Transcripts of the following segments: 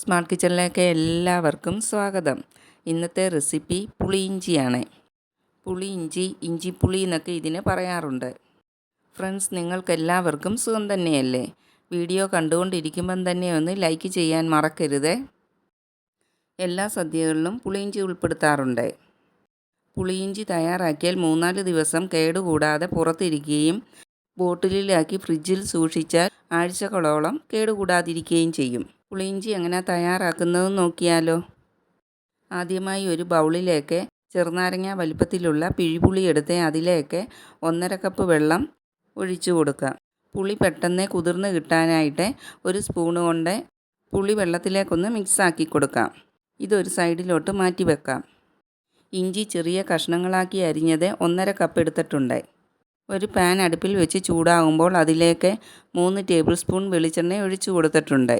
Smart കിച്ചണിലേക്ക് എല്ലാവർക്കും സ്വാഗതം. ഇന്നത്തെ റെസിപ്പി പുളിയിഞ്ചിയാണ്. പുളിയിഞ്ചി ഇഞ്ചിപ്പുളി എന്നൊക്കെ ഇതിന് പറയാറുണ്ട്. ഫ്രണ്ട്സ് നിങ്ങൾക്കെല്ലാവർക്കും സുഖം തന്നെയല്ലേ? വീഡിയോ കണ്ടുകൊണ്ടിരിക്കുമ്പം തന്നെ ഒന്ന് ലൈക്ക് ചെയ്യാൻ മറക്കരുത്. എല്ലാ സദ്യകളിലും പുളിയിഞ്ചി ഉൾപ്പെടുത്താറുണ്ട്. പുളിയിഞ്ചി തയ്യാറാക്കിയാൽ മൂന്നാൽ ദിവസം കേടുകൂടാതെ പുറത്തിരിക്കുകയും ബോട്ടിലിലാക്കി ഫ്രിഡ്ജിൽ സൂക്ഷിച്ചാൽ ആഴ്ചകളോളം കേടുകൂടാതിരിക്കുകയും ചെയ്യും. പുളിയിഞ്ചി എങ്ങനെ തയ്യാറാക്കുന്നത് നോക്കിയാലോ. ആദ്യമായി ഒരു ബൗളിലേക്ക് ചെറുനാരങ്ങ വലിപ്പത്തിലുള്ള പിഴിപുളി എടുത്ത് അതിലേക്ക് ഒന്നര കപ്പ് വെള്ളം ഒഴിച്ചു കൊടുക്കുക. പുളി പെട്ടെന്ന് കുതിർന്ന് കിട്ടാനായിട്ട് ഒരു സ്പൂണ് കൊണ്ട് പുളി വെള്ളത്തിലേക്കൊന്ന് മിക്സാക്കി കൊടുക്കാം. ഇതൊരു സൈഡിലോട്ട് മാറ്റി വെക്കാം. ഇഞ്ചി ചെറിയ കഷ്ണങ്ങളാക്കി അരിഞ്ഞത് ഒന്നര കപ്പ് എടുത്തിട്ടുണ്ട്. ഒരു പാൻ അടുപ്പിൽ വെച്ച് ചൂടാകുമ്പോൾ അതിലേക്ക് മൂന്ന് ടേബിൾ സ്പൂൺ വെളിച്ചെണ്ണ ഒഴിച്ചു കൊടുത്തിട്ടുണ്ട്.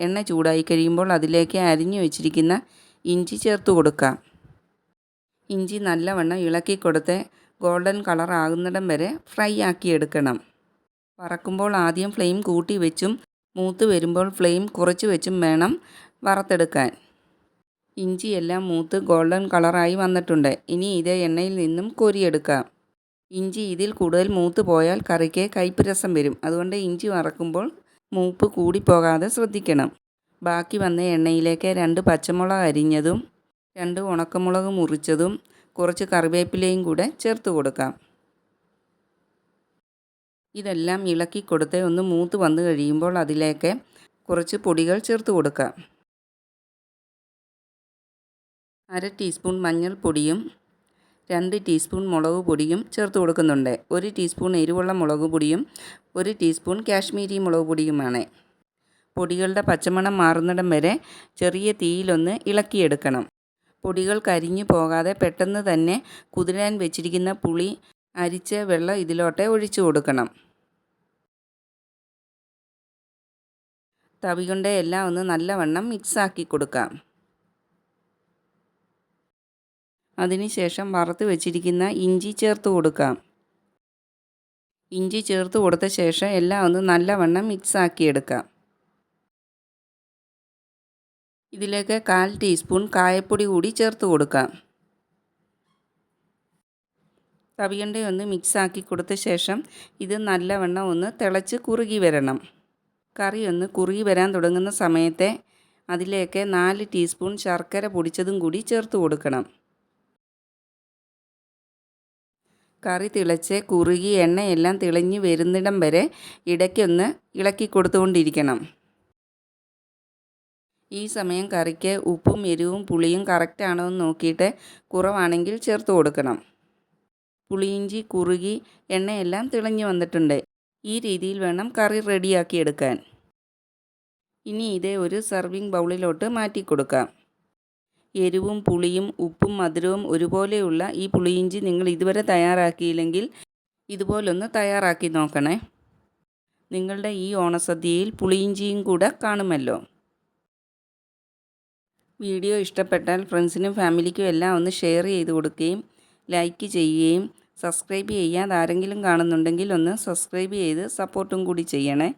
എണ്ണ ചൂടായി കഴിയുമ്പോൾ അതിലേക്ക് അരിഞ്ഞു വെച്ചിരിക്കുന്ന ഇഞ്ചി ചേർത്ത് കൊടുക്കാം. ഇഞ്ചി നല്ലവണ്ണം ഇളക്കി കൊടുത്ത് ഗോൾഡൻ കളർ ആകുന്നിടം വരെ ഫ്രൈ ആക്കി എടുക്കണം. വറക്കുമ്പോൾ ആദ്യം ഫ്ലെയിം കൂട്ടി വെച്ചും മൂത്ത് വരുമ്പോൾ ഫ്ലെയിം കുറച്ച് വെച്ചും വേണം വറുത്തെടുക്കാൻ. ഇഞ്ചി എല്ലാം മൂത്ത് ഗോൾഡൻ കളറായി വന്നിട്ടുണ്ട്. ഇനി ഇത് എണ്ണയിൽ നിന്നും കോരിയെടുക്കാം. ഇഞ്ചി ഇതിൽ കൂടുതൽ മൂത്ത് പോയാൽ കറിക്ക് കയ്പ്പ് രസം വരും. അതുകൊണ്ട് ഇഞ്ചി വറക്കുമ്പോൾ മൂപ്പ് കൂടിപ്പോകാതെ ശ്രദ്ധിക്കണം. ബാക്കി വന്ന എണ്ണയിലേക്ക് രണ്ട് പച്ചമുളക് അരിഞ്ഞതും രണ്ട് ഉണക്കമുളക് മുറിച്ചതും കുറച്ച് കറിവേപ്പിലയും കൂടെ ചേർത്ത് കൊടുക്കാം. ഇതെല്ലാം ഇളക്കി കൊടുത്ത് ഒന്ന് മൂത്ത് വന്നു കഴിയുമ്പോൾ അതിലേക്ക് കുറച്ച് പൊടികൾ ചേർത്ത് കൊടുക്കാം. അര ടീസ്പൂൺ മഞ്ഞൾപ്പൊടിയും രണ്ട് ടീസ്പൂൺ മുളക് പൊടിയും ചേർത്ത് കൊടുക്കുന്നുണ്ട്. ഒരു ടീസ്പൂൺ എരിവുള്ള മുളക് പൊടിയും ഒരു ടീസ്പൂൺ കാശ്മീരി മുളക് പൊടിയുമാണ്. പൊടികളുടെ പച്ചമണം മാറുന്നിടം വരെ ചെറിയ തീയിലൊന്ന് ഇളക്കിയെടുക്കണം. പൊടികൾ കരിഞ്ഞു പോകാതെ പെട്ടെന്ന് തന്നെ കുതിരാൻ വെച്ചിരിക്കുന്ന പുളി അരിച്ച വെള്ളം ഇതിലോട്ട് ഒഴിച്ചു കൊടുക്കണം. തവി കൊണ്ട് എല്ലാം ഒന്ന് നല്ലവണ്ണം മിക്സാക്കി കൊടുക്കാം. അതിനുശേഷം വറുത്ത് വെച്ചിരിക്കുന്ന ഇഞ്ചി ചേർത്ത് കൊടുക്കാം. ഇഞ്ചി ചേർത്ത് കൊടുത്ത ശേഷം എല്ലാം ഒന്ന് നല്ലവണ്ണം മിക്സ് എടുക്കാം. ഇതിലേക്ക് കാൽ ടീസ്പൂൺ കായപ്പൊടി കൂടി ചേർത്ത് കൊടുക്കാം. തവിയണ്ട ഒന്ന് മിക്സാക്കി കൊടുത്ത ശേഷം ഇത് നല്ലവണ്ണം ഒന്ന് തിളച്ച് കുറുകി വരണം. കറി ഒന്ന് കുറുകി വരാൻ തുടങ്ങുന്ന സമയത്തെ അതിലേക്ക് നാല് ടീസ്പൂൺ ശർക്കര പൊടിച്ചതും കൂടി ചേർത്ത് കൊടുക്കണം. കറി തിളച്ച് കുറുകി എണ്ണയെല്ലാം തിളഞ്ഞ് വരുന്നിടം വരെ ഇടയ്ക്കൊന്ന് ഇളക്കി കൊടുത്തുകൊണ്ടിരിക്കണം. ഈ സമയം കറിക്ക് ഉപ്പും എരിവും പുളിയും കറക്റ്റാണോ എന്ന് നോക്കിയിട്ട് കുറവാണെങ്കിൽ ചേർത്ത് കൊടുക്കണം. പുളിയിഞ്ചി കുറുകി എണ്ണയെല്ലാം തിളഞ്ഞു വന്നിട്ടുണ്ട്. ഈ രീതിയിൽ വേണം കറി റെഡിയാക്കി എടുക്കാൻ. ഇനി ഇതേ ഒരു സർവിങ് ബൗളിലോട്ട് മാറ്റി കൊടുക്കാം. എരിവും പുളിയും ഉപ്പും മധുരവും ഒരുപോലെയുള്ള ഈ പുളിയിഞ്ചി നിങ്ങൾ ഇതുവരെ തയ്യാറാക്കിയില്ലെങ്കിൽ ഇതുപോലൊന്ന് തയ്യാറാക്കി നോക്കണേ. നിങ്ങളുടെ ഈ ഓണസദ്യയിൽ പുളിയിഞ്ചിയും കൂടെ കാണുമല്ലോ. വീഡിയോ ഇഷ്ടപ്പെട്ടാൽ ഫ്രണ്ട്സിനും ഫാമിലിക്കും എല്ലാം ഒന്ന് ഷെയർ ചെയ്ത് കൊടുക്കുകയും ലൈക്ക് ചെയ്യുകയും സബ്സ്ക്രൈബ് ചെയ്യാതെ ആരെങ്കിലും കാണുന്നുണ്ടെങ്കിൽ ഒന്ന് സബ്സ്ക്രൈബ് ചെയ്ത് സപ്പോർട്ടും കൂടി ചെയ്യണേ.